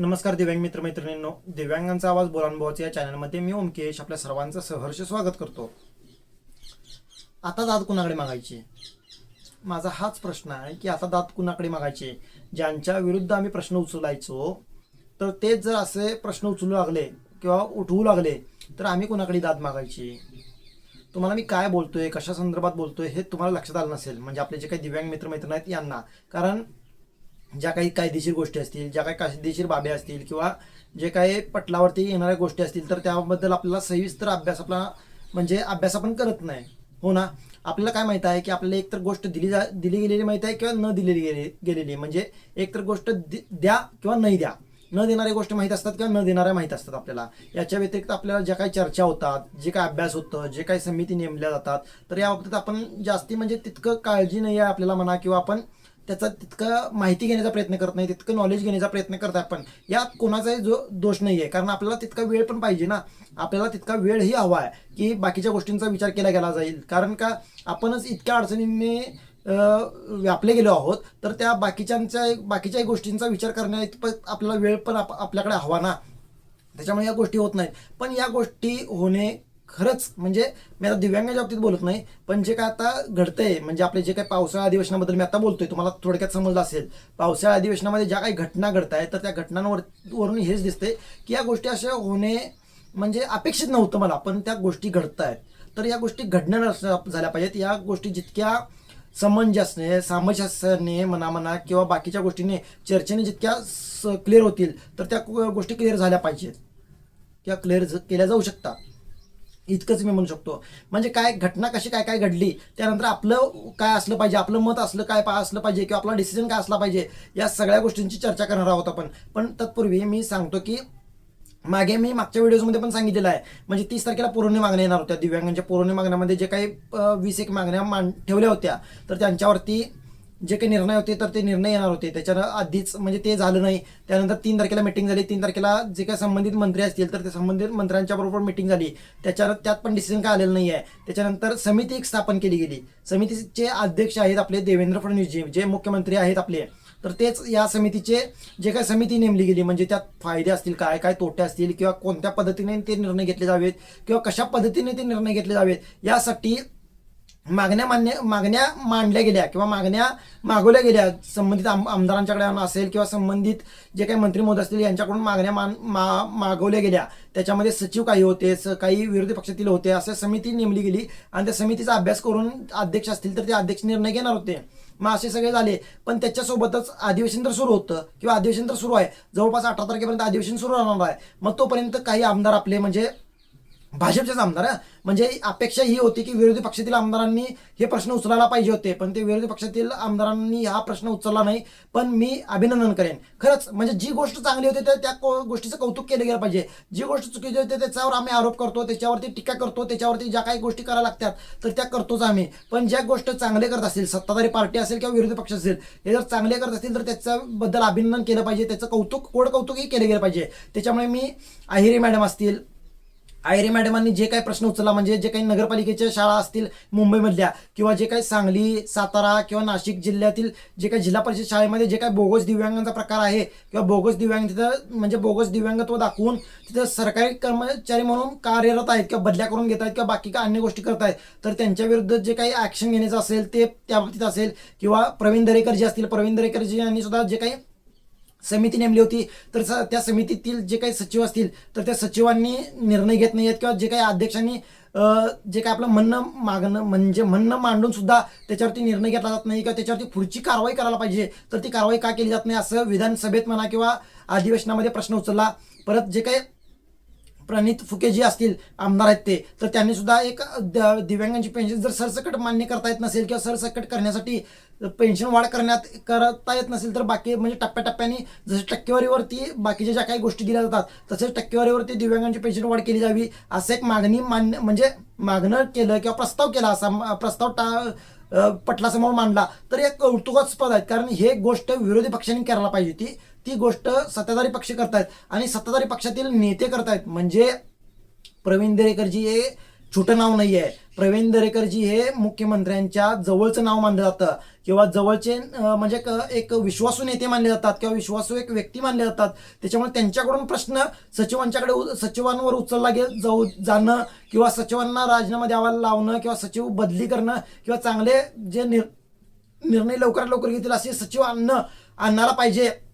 नमस्कार दिव्यांग मित्र मैत्रिणींनो दिव्यांगांचा आवाज बोलानुभवाचा या चॅनलमध्ये मी ओमकेश आपल्या सर्वांचं सहर्ष स्वागत करतो. आता दात कुणाकडे मागायचे? माझा हाच प्रश्न आहे की आता दात कुणाकडे मागायचे? ज्यांच्या विरुद्ध आम्ही प्रश्न उचलायचो तर तेच जर असे प्रश्न उचलू लागले किंवा उठवू लागले तर आम्ही कुणाकडे दात मागायची? तुम्हाला मी काय बोलतोय कशा संदर्भात बोलतोय हे तुम्हाला लक्षात आलं नसेल म्हणजे आपले जे काही दिव्यांग मित्र मैत्रिणी आहेत यांना. कारण ज्या काही कायदेशीर गोष्टी असतील ज्या काही कायदेशीर बाबी असतील किंवा जे काही पटलावरती येणाऱ्या गोष्टी असतील तर त्याबद्दल आपल्याला सविस्तर अभ्यास आपला म्हणजे अभ्यास आपण करत नाही. हो ना? आपल्याला काय माहीत आहे की आपल्याला एकतर गोष्ट दिली जा दिली गेलेली माहिती आहे किंवा न दिलेली गेली गेलेली. म्हणजे एकतर गोष्ट दि- द्या किंवा नाही द्या. न देणाऱ्या गोष्टी माहीत असतात किंवा न देणाऱ्या माहीत असतात आपल्याला. याच्या व्यतिरिक्त आपल्याला ज्या काही चर्चा होतात जे काही अभ्यास होतं जे काही समिती नेमल्या जातात तर या बाबतीत आपण जास्ती म्हणजे तितकं काळजी नाही आहे आपल्याला म्हणा किंवा आपण त्याचा तितकं माहिती घेण्याचा प्रयत्न करत नाही तितकं नॉलेज घेण्याचा प्रयत्न करत आहे आपण यात कोणाचाही जो दोष नाही आहे कारण आपल्याला तितका वेळ पण पाहिजे ना. आपल्याला तितका वेळही हवा आहे की बाकीच्या गोष्टींचा विचार केला गेला जाईल. कारण का आपणच इतक्या अडचणींनी व्यापले गेलो आहोत तर त्या बाकीच्यांच्या बाकीच्याही गोष्टींचा विचार करण्या आपल्याला वेळ पण आप- आपल्याकडे हवा ना. त्याच्यामुळे या गोष्टी होत नाहीत. पण या गोष्टी होणे खरंच म्हणजे मी आता दिव्यांगाच्या बाबतीत बोलत नाही पण जे काय आता घडतंय म्हणजे आपले जे काही पावसाळा अधिवेशनाबद्दल मी आता बोलतोय तुम्हाला थोडक्यात समजलं असेल. पावसाळा अधिवेशनामध्ये ज्या काही घटना घडत आहेत तर त्या घटनांवर वरून हेच दिसते की या गोष्टी अशा होणे म्हणजे अपेक्षित नव्हतं मला पण त्या गोष्टी घडत आहेत. तर या गोष्टी घडणं झाल्या पाहिजेत. या गोष्टी जितक्या समंजसने सामंजस्याने म्हणा म्हणा किंवा बाकीच्या गोष्टीने चर्चेने जितक्या क्लिअर होतील तर त्या गोष्टी क्लिअर झाल्या पाहिजेत. किंवा क्लिअर केल्या जाऊ शकतात. इतकंच मी म्हणू शकतो. म्हणजे काय घटना कशी काय काय घडली त्यानंतर आपलं काय असलं पाहिजे आपलं मत असलं काय पा असलं पाहिजे किंवा आपला डिसिजन काय असला पाहिजे या सगळ्या गोष्टींची चर्चा करणार आहोत आपण. पण तत्पूर्वी मी सांगतो की मागे मी मागच्या व्हिडिओजमध्ये पण सांगितलेलं आहे. म्हणजे तीस तारखेला पुरवणी मागण्या येणार होत्या दिव्यांगांच्या म्हणजे पुरवणी मागण्यामध्ये जे काही वीस एक मागण्या मान ठेवल्या होत्या तर त्यांच्यावरती जे काही निर्णय होते तर ते निर्णय येणार होते. त्याच्यानं आधीच म्हणजे ते झालं नाही. त्यानंतर तीन तारखेला मिटिंग झाली. तीन तारखेला जे काही संबंधित मंत्री असतील तर ते संबंधित मंत्र्यांच्या बरोबर मिटिंग झाली. त्याच्यावर त्यात पण डिसिजन काय आलेलं नाही आहे त्याच्यानंतर समिती एक स्थापन केली गेली. समितीचे अध्यक्ष आहेत आपले देवेंद्र फडणवीसजी जे मुख्यमंत्री आहेत आपले. तर तेच या समितीचे जे काही समिती नेमली गेली म्हणजे त्यात फायदे असतील काय काय तोटे असतील किंवा कोणत्या पद्धतीने ते निर्णय घेतले जावेत किंवा कशा पद्धतीने ते निर्णय घेतले जावेत यासाठी मागण्या मान्य मागण्या मांडल्या गेल्या किंवा मागण्या मागवल्या गेल्या संबंधित आम आमदारांच्याकडे असेल किंवा संबंधित जे काही मंत्री मोद असतील यांच्याकडून मागण्या मान मा मागवल्या गेल्या. त्याच्यामध्ये सचिव काही होते स काही विरोधी पक्षातील होते अशा समिती नेमली गेली. आणि त्या समितीचा अभ्यास करून अध्यक्ष असतील तर ते अध्यक्ष निर्णय घेणार होते. मग असे सगळे झाले. पण त्याच्यासोबतच अधिवेशन तर सुरू होतं किंवा अधिवेशन तर सुरू आहे. जवळपास अठरा तारखेपर्यंत अधिवेशन सुरू राहणार आहे. मग तोपर्यंत काही आमदार आपले म्हणजे भाजपचेच आमदार म्हणजे अपेक्षा ही होती की विरोधी पक्षातील आमदारांनी हे प्रश्न उचलायला पाहिजे होते पण ते विरोधी पक्षातील आमदारांनी हा प्रश्न उचलला नाही. पण मी अभिनंदन करेन. खरंच म्हणजे जी गोष्ट चांगली होती तर त्या गोष्टीचं कौतुक केलं गेलं पाहिजे. जी गोष्ट चुकीची होती त्याच्यावर आम्ही आरोप करतो त्याच्यावरती टीका करतो त्याच्यावरती ज्या काही गोष्टी करायला लागतात तर त्या करतोच आम्ही. पण ज्या गोष्ट चांगले करत असतील सत्ताधारी पार्टी असेल किंवा विरोधी पक्ष असेल हे जर चांगले करत असतील तर त्याच्याबद्दल अभिनंदन केलं पाहिजे. त्याचं कौतुक कोड कौतुकही केलं गेलं पाहिजे. त्याच्यामुळे मी अहिरे मॅडम असतील आयरे मॅडमांनी जे काही प्रश्न उचलला म्हणजे जे काही नगरपालिकेच्या शाळा असतील मुंबईमधल्या किंवा जे काही सांगली सातारा किंवा नाशिक जिल्ह्यातील जे काही जिल्हा परिषद शाळेमध्ये जे काही बोगस दिव्यांगांचा प्रकार आहे किंवा बोगस दिव्यांग तिथं म्हणजे बोगस दिव्यांगत्व दाखवून तिथं सरकारी कर्मचारी म्हणून कार्यरत आहेत किंवा बदल्या करून घेत आहेत किंवा बाकी काय अन्य गोष्टी करत आहेत तर त्यांच्या विरुद्ध जे काही ॲक्शन घेण्याचं असेल ते त्या बाबतीत असेल किंवा प्रवीण दरेकर जे असतील प्रवीण दरेकरजी यांनी सुद्धा जे काही समिती नेमली होती. तर स- त्या समितीतील जे काही सचिव असतील तर त्या सचिवांनी निर्णय घेत नाही आहेत किंवा जे काही अध्यक्षांनी जे काही आपलं म्हणणं मागणं म्हणजे म्हणणं मांडून सुद्धा त्याच्यावरती निर्णय घेतला जात नाही किंवा त्याच्यावरती पुढची कारवाई करायला पाहिजे. तर ती कारवाई का केली जात नाही? असं विधानसभेत म्हणा किंवा अधिवेशनामध्ये प्रश्न उचलला. परत जे काही प्रणित फुके जी असतील आमदार आहेत ते तर त्यांनी सुद्धा एक द- दिव्यांगांची पेन्शन जर सरसकट मान्य करता येत नसेल किंवा सरसकट करण्यासाठी पेन्शन वाढ करण्यात करता येत नसेल तर बाकी म्हणजे टप्प्याटप्प्याने जसे टक्केवारीवरती बाकीच्या ज्या काही गोष्टी दिल्या जातात तसेच टक्केवारीवरती दिव्यांगांची पेन्शन वाढ केली जावी असं एक मागणी मान्य म्हणजे मागणं केलं किंवा प्रस्ताव केला असा प्रस्ताव टा पटलासमोर मांडला तर एक कौतुकास्पद आहेत. कारण हे गोष्ट विरोधी पक्षांनी करायला पाहिजे ती ती गोष्ट सत्ताधारी पक्ष करतायत आणि सत्ताधारी पक्षातील नेते करतायत. म्हणजे प्रवीण दरेकरजी हे छोटं नाव नाही आहे प्रवीण दरेकरजी हे मुख्यमंत्र्यांच्या जवळचं नाव मानलं जातं. किंवा जवळचे म्हणजे क- एक विश्वासू नेते मानले जातात किंवा विश्वासू एक व्यक्ती मानले जातात. त्याच्यामुळे त्यांच्याकडून प्रश्न सचिवांच्याकडे उ- सचिवांवर उचलला गे जाऊ जाणं किंवा सचिवांना राजीनामा द्यावा लावणं किंवा सचिव बदली करणं किंवा चांगले जे निर निर्णय लवकरात लवकर घेतील असे सचिव आणणं आणणारा पाहिजे.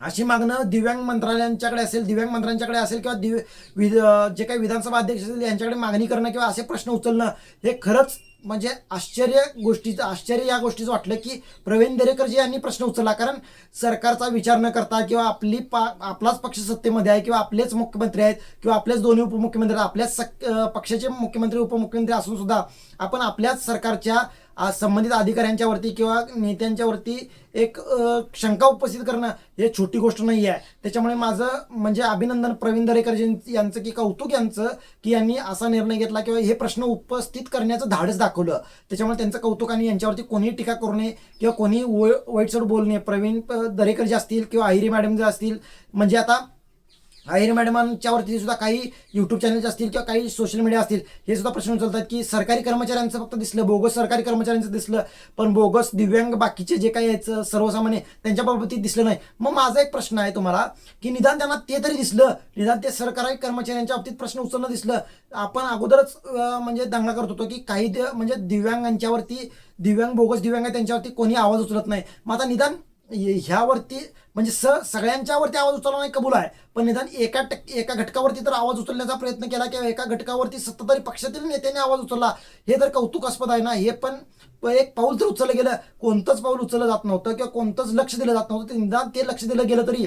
अशी मागणं दिव्यांग मंत्रालयांच्याकडे असेल दिव्यांग मंत्र्यांच्याकडे असेल किंवा दिव्य विध जे काही विधानसभा अध्यक्ष असेल यांच्याकडे मागणी करणं किंवा असे प्रश्न उचलणं हे खरंच म्हणजे आश्चर्य गोष्टीचं आश्चर्य या गोष्टीचं वाटलं की प्रवीण दरेकरजी यांनी प्रश्न उचलला. कारण सरकारचा विचार न करता किंवा आपली पा आपलाच पक्ष सत्तेमध्ये आहे किंवा आपलेच मुख्यमंत्री आहेत किंवा आपलेच दोन्ही उपमुख्यमंत्री आहेत, आपल्याच सक पक्षाचे मुख्यमंत्री उपमुख्यमंत्री असून सुद्धा आपण आपल्याच सरकारच्या आज संबंधित अधिकाऱ्यांच्यावरती किंवा नेत्यांच्यावरती एक शंका उपस्थित करणं हे छोटी गोष्ट नाही आहे त्याच्यामुळे माझं म्हणजे अभिनंदन प्रवीण दरेकर यांचं की कौतुक यांचं की यांनी असा निर्णय घेतला किंवा हे प्रश्न उपस्थित करण्याचं धाडस दाखवलं. त्याच्यामुळे त्यांचं कौतुक आणि यांच्यावरती कोणीही टीका करू नये किंवा कोणी वाईटसर बोलणे प्रवीण दरेकर जे असतील किंवा अहिरी मॅडम जे असतील म्हणजे आता अहिर मॅडमांच्यावरती सुद्धा काही युट्यूब चॅनल्स असतील किंवा काही सोशल मीडिया असतील हे सुद्धा प्रश्न उचलतात की सरकारी कर्मचाऱ्यांचं फक्त दिसलं बोगस सरकारी कर्मचाऱ्यांचं दिसलं पण बोगस दिव्यांग बाकीचे जे काही यायचं सर्वसामान्य त्यांच्या बाबतीत दिसलं नाही. मग माझा एक प्रश्न आहे तुम्हाला की निदान त्यांना ते तरी दिसलं निदान ते सरकारी कर्मचाऱ्यांच्या बाबतीत प्रश्न उचलणं दिसलं. आपण अगोदरच म्हणजे दंगा करत होतो की काही म्हणजे दिव्यांगांच्यावरती दिव्यांग बोगस दिव्यांग त्यांच्यावरती कोणी आवाज उचलत नाही. मग आता निदान ह्यावरती म्हणजे स सगळ्यांच्यावरती आवाज उचलला नाही कबूल आहे. पण निदान एका टक्के एका घटकावरती तर आवाज उचलण्याचा प्रयत्न केला किंवा एका घटकावरती सत्ताधारी पक्षातील नेत्याने आवाज उचलला हे तर कौतुकास्पद आहे ना. हे पण एक पाऊल तर उचललं गेलं कोणतंच पाऊल उचललं जात नव्हतं किंवा कोणतंच लक्ष दिलं जात नव्हतं ते निदान ते लक्ष दिलं गेलं तरी.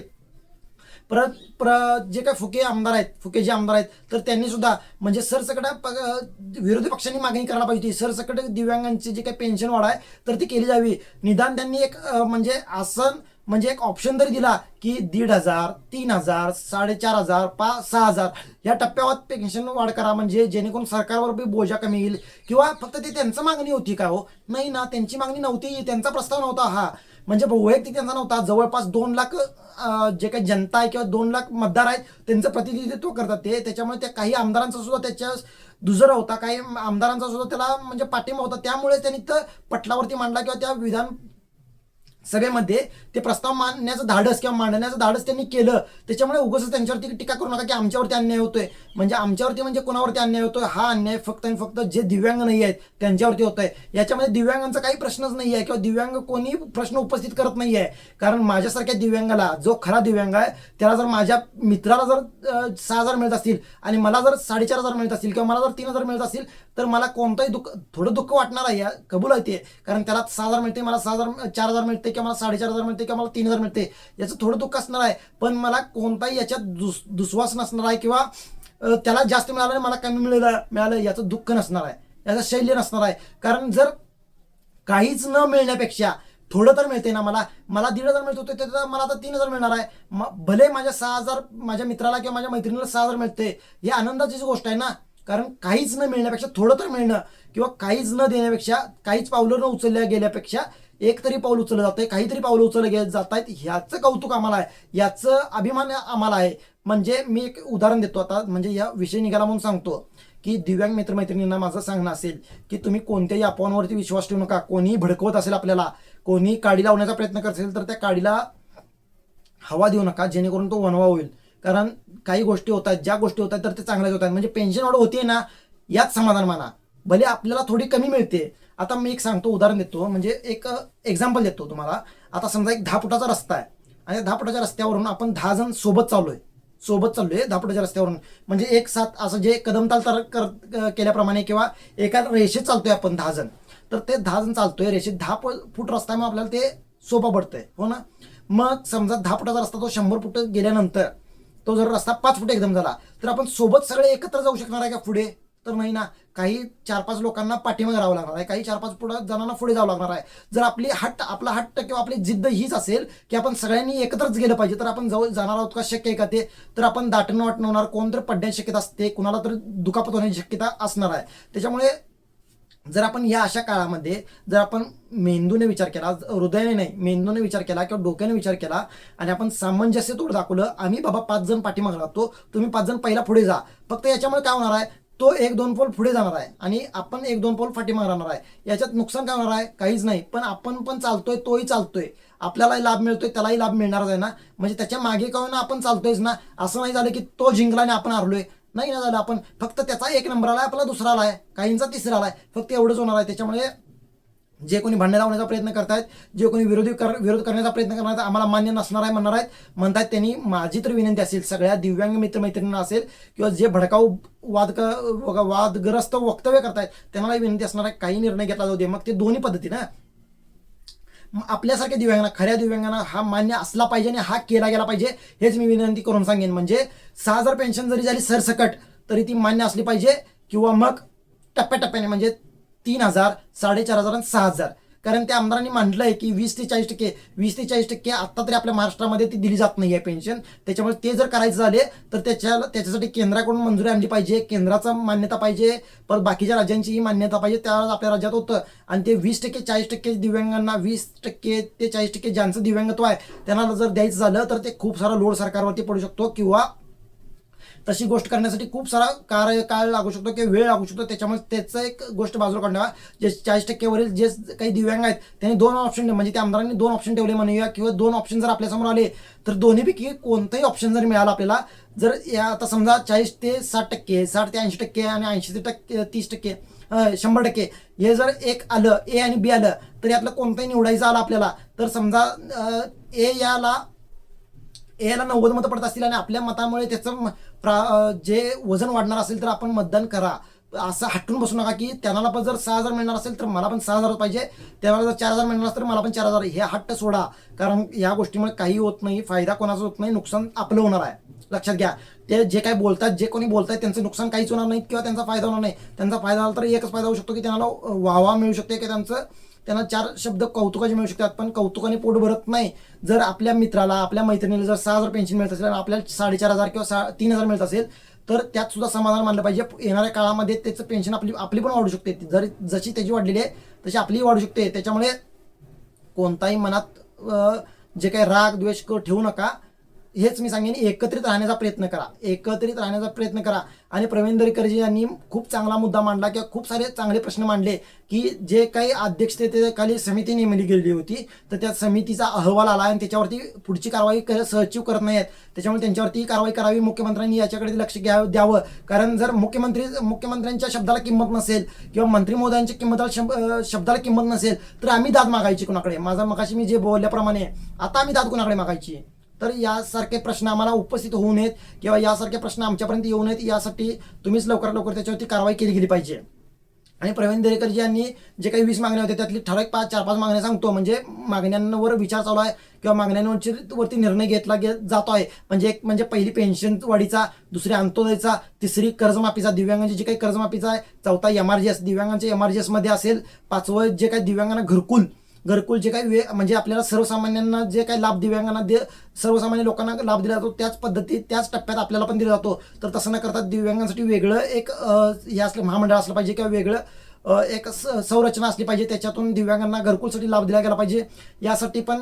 प्र प्र जे काय फुके आमदार आहेत फुके जे आमदार आहेत तर त्यांनी सुद्धा म्हणजे सरसकट प- विरोधी पक्षांनी मागणी करायला पाहिजे होती. सरसकट दिव्यांगांची जी काही पेन्शन वाढ आहे तर ती केली जावी. निदान त्यांनी एक म्हणजे आसन म्हणजे एक ऑप्शन जरी दिला की दीड हजार तीन हजार साडेचार हजार पाच सहा हजार या टप्प्यावर पेन्शन वाढ करा. म्हणजे जेणेकरून सरकारवर बी बोजा कमी येईल. किंवा फक्त ते त्यांचं मागणी होती का हो? नाही ना त्यांची मागणी नव्हती. त्यांचा प्रस्ताव नव्हता हा. म्हणजे वैयक्तिक त्यांचा नव्हता. जवळपास दोन लाख जे काही जनता आहे किंवा दोन लाख मतदार आहेत त्यांचं प्रतिनिधित्व करतात ते. त्याच्यामुळे त्या काही आमदारांचा सुद्धा त्याच्या दुजरा होता. काही आमदारांचा सुद्धा त्याला म्हणजे पाठिंबा होता. त्यामुळे त्यांनी तर पटलावरती मांडला किंवा त्या विधान सभेमध्ये ते प्रस्ताव मांडण्याचं धाडस किंवा मांडण्याचं धाडस त्यांनी केलं त्याच्यामुळे उगाच त्यांच्यावरती टीका करू नका की आमच्यावरती अन्याय होतोय. म्हणजे आमच्यावरती म्हणजे कोणावरती अन्याय होतोय? हा अन्याय फक्त आणि फक्त जे दिव्यांग नाही आहेत त्यांच्यावरती होत आहे याच्यामध्ये दिव्यांगांचा काही प्रश्नच नाही आहे किंवा दिव्यांग कोणी प्रश्न उपस्थित करत नाही आहे. कारण माझ्यासारख्या दिव्यांगाला जो खरा दिव्यांग आहे त्याला जर माझ्या मित्राला जर सहा हजार मिळत असतील आणि मला जर साडेचार हजार मिळत असतील किंवा मला जर तीन हजार मिळत असतील तर मला कोणतंही दुःख थोडं दुःख वाटणार आहे या कबूल आहे ते. कारण त्याला सहा हजार मिळते मला सहा हजार चार हजार मिळते किंवा मला साडेचार हजार मिळते किंवा मला तीन हजार मिळते याचं थोडं दुःख असणार आहे. पण मला कोणताही याच्यात दुस दुस्वास नसणार आहे किंवा त्याला जास्त मिळालं आणि मला कमी मिळालं मिळालं याचं दुःख नसणार आहे. याचं शैल्य नसणार आहे. कारण जर काहीच न मिळण्यापेक्षा थोडं तर मिळते ना मला. मला दीड हजार मिळत होते तर मला आता तीन हजार मिळणार आहे. म- भले माझ्या सहा हजार माझ्या मित्राला किंवा माझ्या मैत्रिणीला सहा हजार मिळते ही आनंदाचीच गोष्ट आहे ना. कारण काहीच न मिळण्यापेक्षा थोडं तर मिळणं किंवा काहीच न देण्यापेक्षा काहीच पावलं न उचलल्या गेल्यापेक्षा एक तरी पाऊल उचललं जातंय काहीतरी पावलं उचललं गेलं जात आहेत ह्याचं कौतुक आम्हाला आहे. याचं अभिमान आम्हाला आहे. म्हणजे मी एक उदाहरण देतो आता म्हणजे या विषय निघाला म्हणून सांगतो की दिव्यांग मित्रमैत्रिणींना माझं सांगणं असेल की तुम्ही कोणत्याही अफवांवरती विश्वास ठेवू नका. कोणीही भडकवत असेल आपल्याला कोणी काडी लावण्याचा प्रयत्न करत असेल तर त्या काडीला हवा देऊ नका जेणेकरून तो वनवा होईल. कारण काही गोष्टी होतात ज्या गोष्टी होतात तर ते चांगल्याच होतात. म्हणजे पेन्शन वाढ होते ना यात समाधान माना. भले आपल्याला थोडी कमी मिळते. आता मी एक सांगतो उदाहरण देतो. म्हणजे एक एक्झाम्पल देतो तुम्हाला. आता समजा एक दहा फुटाचा रस्ता आहे. आणि दहा फुटाच्या रस्त्यावरून आपण दहा जण सोबत चाललोय. सोबत चाललोय दहा फुटाच्या रस्त्यावरून. म्हणजे एक साथ असं जे कदमताल तर कर केल्याप्रमाणे किंवा एका रेषेत चालतोय आपण दहा जण. तर ते दहा जण चालतोय रेषेत. दहा प- फूट रस्ता मग आपल्याला ते सोपा पडतंय. हो ना? मग समजा दहा फुटाचा रस्ता तो शंभर फूट गेल्यानंतर तो जर रस्ता पाच फूट एकदम झाला तर आपण सोबत सगळे एकत्र जाऊ शकणार आहे का पुढे? तर नाही ना. काही चार पाच लोकांना पाठीमागे राहावं लागणार आहे. काही चार पाच पुढे जणांना पुढे जावं लागणार आहे. जर आपली हट्ट आपला हट्ट किंवा आपली जिद्द हीच असेल की आपण सगळ्यांनी एकत्रच गेलं पाहिजे तर आपण जाऊ जाणार आहोत का? शक्य आहे का ते? तर आपण दाटणं वाटणं होणार कोणतरी पडण्याची शक्यता असते. कुणाला तर दुखापत होण्याची शक्यता असणार आहे. त्याच्यामुळे जर आपण या अशा काळामध्ये जर आपण मेंदूने विचार केला हृदयाने नाही मेंदूने विचार केला किंवा डोक्याने विचार केला आणि आपण सामंजस्य तोड दाखवलं आम्ही बाबा पाच जण पाठीमागे राहतो तुम्ही पाच जण पहिला पुढे जा. फक्त याच्यामुळे काय होणार आहे? तो एक दोन पोल पुढे जाणार आहे आणि आपण एक दोन पोल पाठीमागे राहणार आहे. याच्यात नुकसान काय होणार आहे? काहीच नाही. पण आपण पण चालतोय तोही चालतोय. आपल्यालाही लाभ मिळतोय त्यालाही लाभ मिळणारच आहे ना. म्हणजे त्याच्यामागे का ना आपण चालतोयच ना? असं नाही झालं की तो जिंकला आणि आपण हरलोय. नाही ना झालं आपण फक्त त्याचा एक नंबर आलाय आपला दुसरा आहे. काहींचा तिसरा आहे. फक्त एवढंच होणार आहे. त्याच्यामुळे जे कोणी भांडण लावण्याचा प्रयत्न करतायत जे कोणी विरोधी कर विरोध करण्याचा प्रयत्न करणार आहेत आम्हाला मान्य नसणार आहे म्हणणार आहेत. म्हणतात त्यांनी माझी तर विनंती असेल सगळ्या दिव्यांग मित्रमैत्रिणींना असेल किंवा जे भडकाऊ वाद वादग्रस्त वक्तव्य करतायत त्यांनाही विनंती असणार आहे काही निर्णय घेतला जाऊ दे. मग ते दोन्ही पद्धतीनं आपल्यासारख्या दिव्यांगांना खऱ्या दिव्यांगांना हा मान्य असला पाहिजे आणि हा केला गेला पाहिजे हेच मी विनंती करून सांगेन. म्हणजे सहा हजार पेन्शन जरी झाली सरसकट तरी ती मान्य असली पाहिजे. किंवा मग टप्प्याटप्प्याने म्हणजे तीन हजार साडेचार हजार आणि सहा हजार. कारण त्या आमदारांनी मांडलं आहे की वीस ते चाळीस टक्के वीस ते चाळीस टक्के आत्ता तरी आपल्या महाराष्ट्रामध्ये ती दिली जात नाही आहे पेन्शन त्याच्यामुळे ते जर करायचं झाले तर त्याच्या त्याच्यासाठी केंद्राकडून मंजुरी आणली पाहिजे केंद्राचा मान्यता पाहिजे परत बाकीच्या राज्यांचीही मान्यता पाहिजे त्यावेळेस आपल्या राज्यात होतं. आणि ते वीस टक्के चाळीस टक्के दिव्यांगांना वीस टक्के ते चाळीस टक्के ज्यांचं दिव्यांगत्व आहे त्यांना जर द्यायचं झालं तर ते खूप सारा लोड सरकारवरती पडू शकतो किंवा तशी गोष्ट करण्यासाठी खूप सारा कार्य काळ लागू शकतो किंवा वेळ लागू शकतो. त्याच्यामुळे त्याचं एक गोष्ट बाजूला काढण्यावा जे चाळीस टक्केवरील जे काही दिव्यांग आहेत त्यांनी दोन ऑप्शन म्हणजे त्या आमदारांनी दोन ऑप्शन ठेवले म्हणूया. किंवा दोन ऑप्शन जर आपल्यासमोर आले तर दोन्हीपैकी कोणतंही ऑप्शन जर मिळाला आपल्याला जर या आता समजा चाळीस ते साठ टक्के साठ ते ऐंशी टक्के आणि ऐंशी ते टक्के तीस टक्के शंभर टक्के हे जर एक आलं ए आणि बी आलं तर यातलं कोणतंही निवडायचं आलं आपल्याला. तर समजा ए याला एला नव्वद मतं पडत असतील आणि आपल्या मतामुळे त्याचं म- प्रा जे वजन वाढणार असेल तर आपण मतदान करा. असं हटून बसू नका की त्यांना पण जर सहा हजार मिळणार असेल तर मला पण सहा हजार पाहिजे. त्याला जर चार हजार मिळणार असेल तर मला पण चार हजार. हे हट्ट सोडा. कारण या गोष्टीमुळे काही होत नाही फायदा कोणाचा होत नाही नुकसान आपलं होणार आहे. लक्षात घ्या. ते जे काही बोलतात जे कोणी बोलतात त्यांचं नुकसान काहीच होणार नाही किंवा त्यांचा फायदा होणार नाही. त्यांचा फायदा झाला तर एकच फायदा होऊ शकतो की त्यांना वाहवा मिळू शकते की त्यांचं त्यांना चार शब्द कौतुकाचे मिळू शकतात पण कौतुकाने पोट भरत नाही. जर आपल्या मित्राला आपल्या मैत्रिणीला जर सहा हजार पेन्शन मिळत असेल आणि आपल्याला साडेचार हजार किंवा सा तीन हजार मिळत असेल तर त्यात सुद्धा समाधान मानलं पाहिजे. येणाऱ्या काळामध्ये त्याचं पेन्शन आपली आपली पण वाढू शकते. जरी जशी त्याची वाढलेली आहे तशी आपलीही वाढू शकते. त्याच्यामुळे कोणताही मनात जे काही राग द्वेष ठेवू नका. हेच मी सांगेन एकत्रित राहण्याचा प्रयत्न करा. एकत्रित राहण्याचा प्रयत्न करा. आणि प्रवीण दरेकरजी यांनी खूप चांगला मुद्दा मांडला किंवा खूप सारे चांगले प्रश्न मांडले की जे काही अध्यक्षतेखाली समिती नेमली गेलेली होती तर त्या समितीचा अहवाल आला आणि त्याच्यावरती पुढची कारवाई कर सहचिव करत नाहीत. त्याच्यामुळे त्यांच्यावरती कारवाई करावी मुख्यमंत्र्यांनी याच्याकडे लक्ष घ्यावं द्यावं. कारण जर मुख्यमंत्री मुख्यमंत्र्यांच्या शब्दाला किंमत नसेल किंवा मंत्री महोदयांच्या किंमताला शब्दाला किंमत नसेल तर आम्ही दाद मागायची कुणाकडे? माझा मगाशी मी जे बोलल्याप्रमाणे आता आम्ही दाद कुणाकडे मागायची? तर यासारखे प्रश्न आम्हाला उपस्थित होऊ नयेत किंवा यासारखे प्रश्न आमच्यापर्यंत येऊ नयेत यासाठी तुम्हीच लवकरात लवकर त्याच्यावरती कारवाई केली गेली पाहिजे. आणि प्रवीण दरेकरजी यांनी जे काही वीस मागण्या होत्या त्यातली ठराविक पाच चार पाच मागण्या सांगतो. म्हणजे मागण्यांवर विचार चालू आहे किंवा मागण्यांवरची वरती निर्णय घेतला गे जातो आहे. म्हणजे एक म्हणजे पहिली पेन्शन वाढीचा दुसरी अंत्योदयचा तिसरी कर्जमाफीचा दिव्यांगांची जी काही कर्जमाफीचा आहे चौथा एम आर जी एस दिव्यांगांच्या एम आर जी एसमध्ये असेल पाचवं जे काही दिव्यांगांना घरकुल घरकुल जे काही वे म्हणजे आपल्याला सर्वसामान्यांना जे काही लाभ दिव्यांगांना दे सर्वसामान्य लोकांना लाभ दिला जातो त्याच पद्धतीत त्याच टप्प्यात आपल्याला पण दिला जातो. तर तसं न करता दिव्यांगांसाठी वेगळं एक हे असलं महामंडळ असलं पाहिजे किंवा वेगळं एक स- संरचना असली पाहिजे त्याच्यातून दिव्यांगांना घरकुलसाठी लाभ दिला गेला पाहिजे. यासाठी पण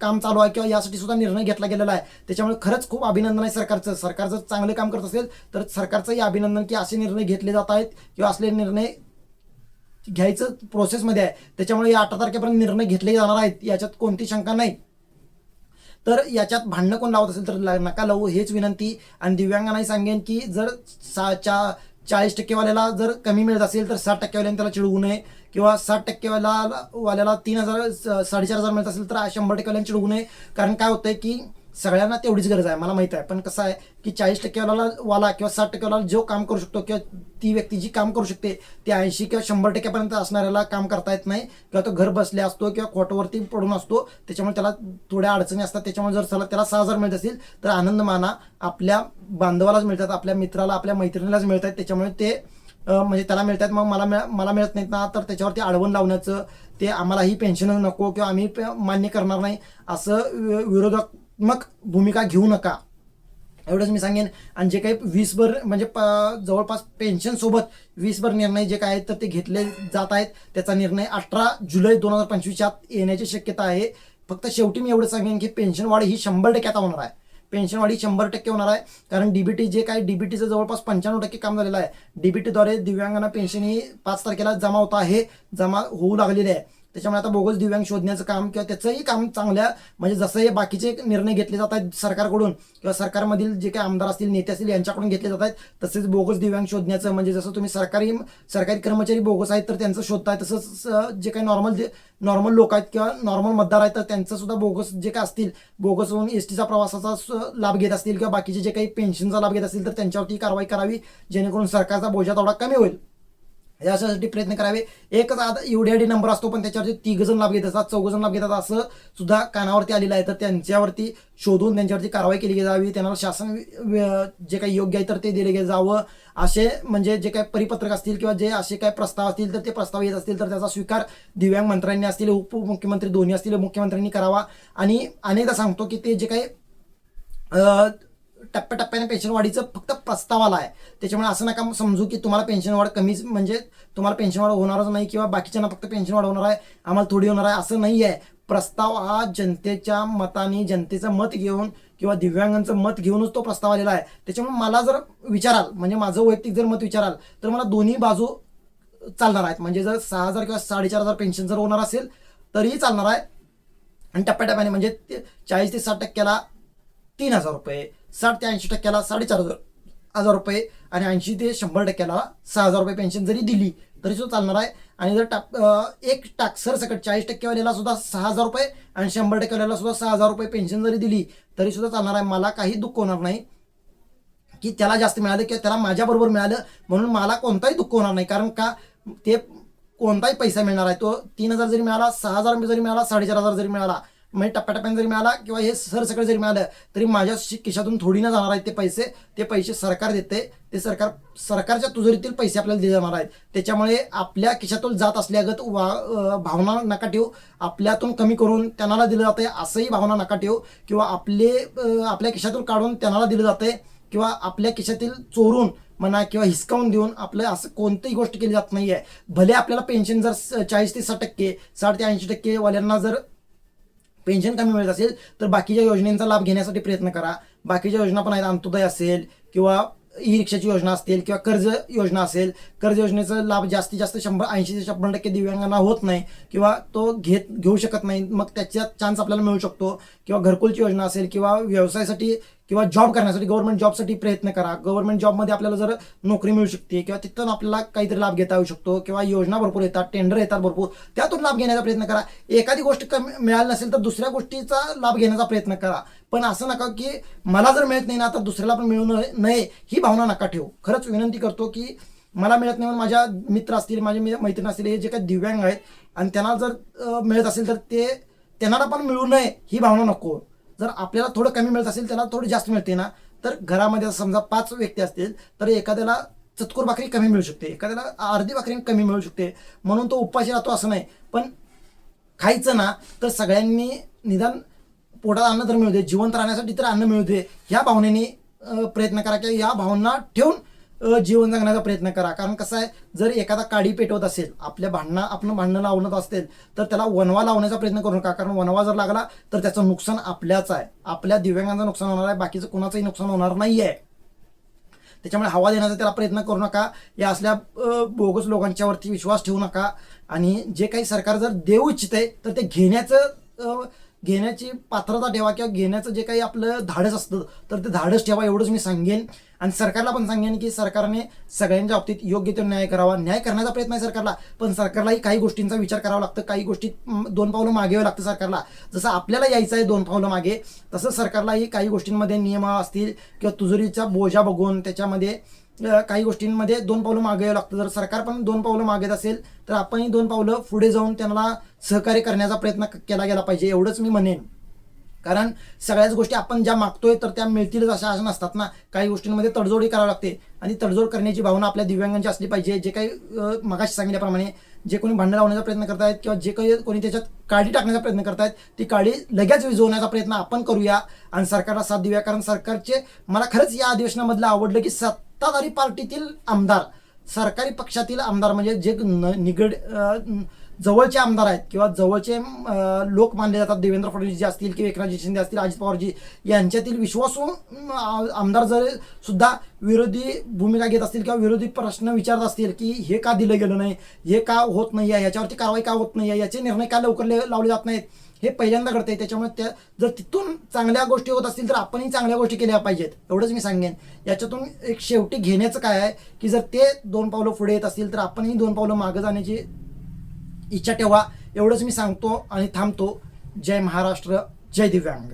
काम चालू आहे किंवा यासाठी सुद्धा निर्णय घेतला गेलेला आहे. त्याच्यामुळे खरंच खूप अभिनंदन आहे सरकारचं. सरकार जर चांगलं काम करत असेल तर सरकारचंही अभिनंदन की असे निर्णय घेतले जात आहेत किंवा असले निर्णय घ्यायचं प्रोसेसमध्ये आहे. त्याच्यामुळे या अठरा तारखेपर्यंत निर्णय घेतले जाणार आहेत. याच्यात कोणती शंका नाही. तर याच्यात भांडणं कोण लावत असेल तर नका लावू हेच विनंती. आणि दिव्यांगांनाही सांगेन की जर सा चा चाळीस टक्केवाल्याला जर कमी मिळत असेल तर साठ टक्केवाल्याने त्याला चिडवू नये. किंवा साठ टक्केवाला वाल्याला तीन हजार साडेचार हजार मिळत असेल तर शंभर टक्केवाल्याने चिडवू नये. कारण काय होतंय की सगळ्यांना तेवढीच गरज आहे मला माहीत आहे. पण कसं आहे की चाळीस टक्केवाला वाला किंवा साठ टक्केवाला जो काम करू शकतो किंवा ती व्यक्ती जी काम करू शकते ती ऐंशी किंवा शंभर टक्क्यापर्यंत असणाऱ्याला काम करता येत नाही. किंवा तो घर बसल्या असतो किंवा खोटवरती पडून असतो त्याच्यामुळे त्याला थोड्या अडचणी असतात. त्याच्यामुळे जर त्याला त्याला सहा हजार मिळत असतील तर आनंद माना आपल्या बांधवालाच मिळतात आपल्या मित्राला आपल्या मैत्रिणीलाच मिळतात. त्याच्यामुळे ते म्हणजे त्याला मिळतात. मग मला मला मिळत नाहीत ना तर त्याच्यावरती आडवण लावण्याचं ते आम्हाला ही पेन्शन नको किंवा आम्ही प- मान्य करणार नाही असं वि- मग भूमिका घेऊ नका. एवढंच मी सांगेन. आणि जे काही वीसभर म्हणजे प- जवळपास पेन्शन सोबत वीसभर निर्णय जे काय आहेत तर ते घेतले जात आहेत. त्याचा निर्णय अठरा जुलै दोन हजार पंचवीसच्या आत येण्याची शक्यता आहे. फक्त शेवटी मी एवढं सांगेन की पेन्शन वाढ ही शंभर टक्के आता होणार आहे. पेन्शनवाढी शंभर टक्के होणार आहे. कारण डीबीटी जे काय डीबीटीचं जवळपास पंच्याण्णव टक्के काम झालेलं आहे. डीबीटीद्वारे दिव्यांगांना पेन्शन ही पाच तारखेला जमा होत आहे. जमा होऊ लागलेली आहे. त्याच्यामुळे आता बोगस दिव्यांग शोधण्याचं काम किंवा त्याचंही काम चांगल्या म्हणजे जसं हे बाकीचे निर्णय घेतले जात आहेत सरकारकडून किंवा सरकारमधील जे काही आमदार असतील नेते असतील यांच्याकडून घेतले जात आहेत तसेच बोगस दिव्यांग शोधण्याचं म्हणजे जसं तुम्ही सरकारी सरकारी कर्मचारी बोगस आहेत तर त्यांचं शोधताय तसंच जे काही नॉर्मल जे नॉर्मल लोक आहेत किंवा नॉर्मल मतदार आहेत तर त्यांचं सुद्धा बोगस जे काय असतील बोगस होऊन एस टीचा प्रवासाचा लाभ घेत असतील किंवा बाकीचे जे काही पेन्शनचा लाभ घेत असतील तर त्यांच्यावरती कारवाई करावी जेणेकरून सरकारचा बोजा तेवढा कमी होईल. याच्यासाठी प्रयत्न करावे. एकच आता एवढ्या नंबर असतो पण त्याच्यावरती तिघ जण लाभ घेत असतात चौघ जण लाभ घेतात असं सुद्धा कानावरती आलेलं आहे. तर त्यांच्यावरती शोधून त्यांच्यावरती कारवाई केली जावी. त्यांना शासन जे काही योग्य आहे तर ते दिले जावं. असे म्हणजे जे काही परिपत्रक असतील किंवा जे असे काही प्रस्ताव असतील तर ते प्रस्ताव येत असतील तर त्याचा स्वीकार दिव्यांग मंत्र्यांनी असतील उपमुख्यमंत्री दोन्ही असतील मुख्यमंत्र्यांनी करावा. आणि अनेकदा सांगतो की ते जे काही टप्प्याटप्प्याने पेन्शन वाढीचं फक्त प्रस्ताव आला आहे. त्याच्यामुळे असं नका समजू की तुम्हाला पेन्शन वाढ कमीच म्हणजे तुम्हाला पेन्शन वाढ होणारच नाही किंवा बाकीच्यांना फक्त पेन्शन वाढ होणार आहे आम्हाला थोडी होणार आहे असं नाही आहे प्रस्ताव हा जनतेच्या मताने जनतेचं मत घेऊन किंवा दिव्यांगांचं मत घेऊनच तो प्रस्ताव आलेला आहे. त्याच्यामुळे मला जर विचाराल म्हणजे माझं वैयक्तिक जर मत विचाराल तर मला दोन्ही बाजू चालणार आहेत. म्हणजे जर सहा हजार किंवा साडेचार हजार पेन्शन जर होणार असेल तरीही चालणार आहे. आणि टप्प्याटप्प्याने म्हणजे ते चाळीस ते साठ टक्क्याला तीन हजार रुपये साठ ते ऐंशी टक्क्याला साडेचार हजार हजार रुपये आणि ऐंशी ते शंभर टक्क्याला सहा हजार रुपये पेन्शन जरी दिली तरी सुद्धा चालणार आहे. आणि जर टाक एक टाक सरसकट चाळीस टक्केवाल्याला सुद्धा सहा हजार रुपये आणि शंभर टक्केवाल्याला सुद्धा सहा हजार रुपये पेन्शन जरी दिली तरी सुद्धा चालणार आहे. मला काही दुःख होणार नाही की त्याला जास्त मिळालं किंवा त्याला माझ्याबरोबर मिळालं म्हणून मला कोणताही दुःख होणार नाही. कारण का ते कोणताही पैसा मिळणार आहे. तो तीन हजार जरी मिळाला सहा हजार जरी मिळाला साडेचार हजार जरी मिळाला म्हणजे टप्प्याटप्प्याने जरी मिळाला किंवा हे सरसकट जरी मिळालं तरी माझ्या खिशातून थोडी ना जाणार आहेत ते पैसे. ते पैसे सरकार देते. ते सरकार सरकारच्या तुजोरीतील पैसे आपल्याला दिले जाणार आहेत. त्याच्यामुळे आपल्या खिशातून जात असल्यागत वा भावना नका ठेवू. आपल्यातून कमी करून त्यांना दिलं जाते असंही भावना नका ठेवू. किंवा आपले आपल्या खिशातून काढून त्यांना दिलं जाते किंवा आपल्या खिशातील चोरून म्हणा किंवा हिसकावून देऊन आपलं असं कोणतीही गोष्ट केली जात नाही आहे भले आपल्याला पेन्शन जर स- चाळीस ते साठ टक्के साठ ते ऐंशी टक्के वाल्यांना जर पेन्शन कमी मिळत असेल तर बाकीच्या योजनेचा लाभ घेण्यासाठी प्रयत्न करा. बाकीच्या योजना पण आहेत अंत्योदय असेल किंवा ई रिक्षाची योजना असतील किंवा कर्ज योजना असेल कर्ज योजनेचा लाभ जास्तीत जास्त शंभर ऐंशी ते शंभर टक्के दिव्यांगांना होत नाही किंवा तो घेत घेऊ शकत नाही मग त्याचा चान्स आपल्याला मिळू शकतो. किंवा घरकुलची योजना असेल किंवा व्यवसायासाठी किंवा जॉब करण्यासाठी गव्हर्नमेंट जॉबसाठी प्रयत्न करा. गव्हर्नमेंट जॉबमध्ये आपल्याला जर नोकरी मिळू शकते किंवा तिथून आपल्याला काहीतरी लाभ घेता येऊ शकतो किंवा योजना भरपूर येतात टेंडर येतात भरपूर त्यातून लाभ घेण्याचा प्रयत्न करा. एखादी गोष्ट कमी मिळाली नसेल तर दुसऱ्या गोष्टीचा लाभ घेण्याचा प्रयत्न करा. पण असं नका की मला जर मिळत नाही ना तर दुसऱ्याला पण मिळू नये ही भावना नका ठेवू. खरंच विनंती करतो की मला मिळत नाही म्हणून माझ्या मित्र असतील माझे मि- मैत्रीण असतील हे जे काही दिव्यांग आहेत आणि त्यांना जर मिळत असेल तर ते त्यांना पण मिळू नये ही भावना नको. जर आपल्याला थोडं कमी मिळत असेल त्याला थोडी जास्त मिळते ना तर घरामध्ये समजा पाच व्यक्ती असतील तर एखाद्याला चतकोर भाकरी कमी मिळू शकते एखाद्याला अर्धी भाकरी कमी मिळू शकते. म्हणून तो उपाशी राहतो असं नाही. पण खायचं ना तर सगळ्यांनी निदान पोटात अन्न तर मिळू दे जिवंत राहण्यासाठी तर अन्न मिळू दे. ह्या भावनेने प्रयत्न करा किंवा या भावना ठेवून जीवन जगण्याचा प्रयत्न करा. कारण कसं आहे जर एखादा काडी पेटवत असेल आपल्या भांडणं आपण भांडणं लावणत असेल तर त्याला वनवा लावण्याचा प्रयत्न करू नका. कारण वनवा जर लागला तर त्याचं नुकसान आपल्याच आहे. आपल्या दिव्यांगांचं नुकसान होणार आहे बाकीचं कुणाचंही नुकसान होणार नाही आहे त्याच्यामुळे हवा देण्याचा त्याला प्रयत्न करू नका. या असल्या बोगस लोकांच्यावरती विश्वास ठेवू नका. आणि जे काही सरकार जर देऊ इच्छिते तर ते घेण्याचं घेण्याची पात्रता ठेवा किंवा घेण्याचं जे काही आपलं धाडस असतं तर ते धाडस ठेवा एवढंच मी सांगेन. आणि सरकारला पण सांगेन की सरकारने सगळ्यांच्या बाबतीत योग्य तो न्याय करावा. न्याय करण्याचा प्रयत्न आहे सरकारला पण सरकारलाही काही गोष्टींचा विचार करावा लागतं. काही गोष्टीत दोन पावलं मागे लागतं सरकारला. जसं आपल्याला यायचं आहे दोन पावलं मागे तसं सरकारलाही काही गोष्टींमध्ये नियम असतील किंवा तुजुरीचा बोजा बघून त्याच्यामध्ये काही गोष्टींमध्ये दोन पावलं मागे यावं लागतं जर सरकार पण दोन पावलं मागत असेल तर आपणही दोन पावलं पुढे जाऊन त्यांना सहकार्य करण्याचा प्रयत्न केला गेला पाहिजे एवढंच मी म्हणेन. कारण सगळ्याच गोष्टी आपण ज्या मागतोय तर त्या मिळतीलच अशा अशा नसतात ना. काही गोष्टींमध्ये तडजोडी करावी लागते आणि तडजोड करण्याची भावना आपल्या दिव्यांगांची असली पाहिजे. जे काही मगाशी सांगितल्याप्रमाणे जे कोणी भांडण लावण्याचा प्रयत्न करतायत किंवा जे काही कोणी त्याच्यात काळी टाकण्याचा प्रयत्न करतायत ती काळी लगेच विजवण्याचा प्रयत्न आपण करूया आणि सरकारला साथ देऊया. कारण सरकारचे मला खरंच या अधिवेशनामधलं आवडलं की सत्ताधारी पार्टीतील आमदार सरकारी पक्षातील आमदार म्हणजे जे न- निगड जवळचे आमदार आहेत किंवा जवळचे लोक मानले जातात देवेंद्र फडणवीस जे असतील किंवा एकनाथजी शिंदे असतील अजित पवारजी यांच्यातील विश्वासू आमदार जर सुद्धा विरोधी भूमिका घेत असतील किंवा विरोधी प्रश्न विचारत असतील की हे का दिलं गेलं नाही हे का होत नाही आहे याच्यावरती कारवाई का होत नाही आहे याचे निर्णय का लवकर लावले जात नाहीत हे पहिल्यांदा घडतंय त्याच्यामुळे त्या जर तिथून चांगल्या गोष्टी होत असतील तर आपणही चांगल्या गोष्टी केल्या पाहिजेत. एवढंच मी सांगेन. याच्यातून एक शेवटी घेण्याचं काय आहे की जर ते दोन पावलं पुढे येत असतील तर आपणही दोन पावलं मागं जाण्याची इच्छा ठेवा. एवढंच मी सांगतो आणि थांबतो. जय महाराष्ट्र जय दिव्यांग.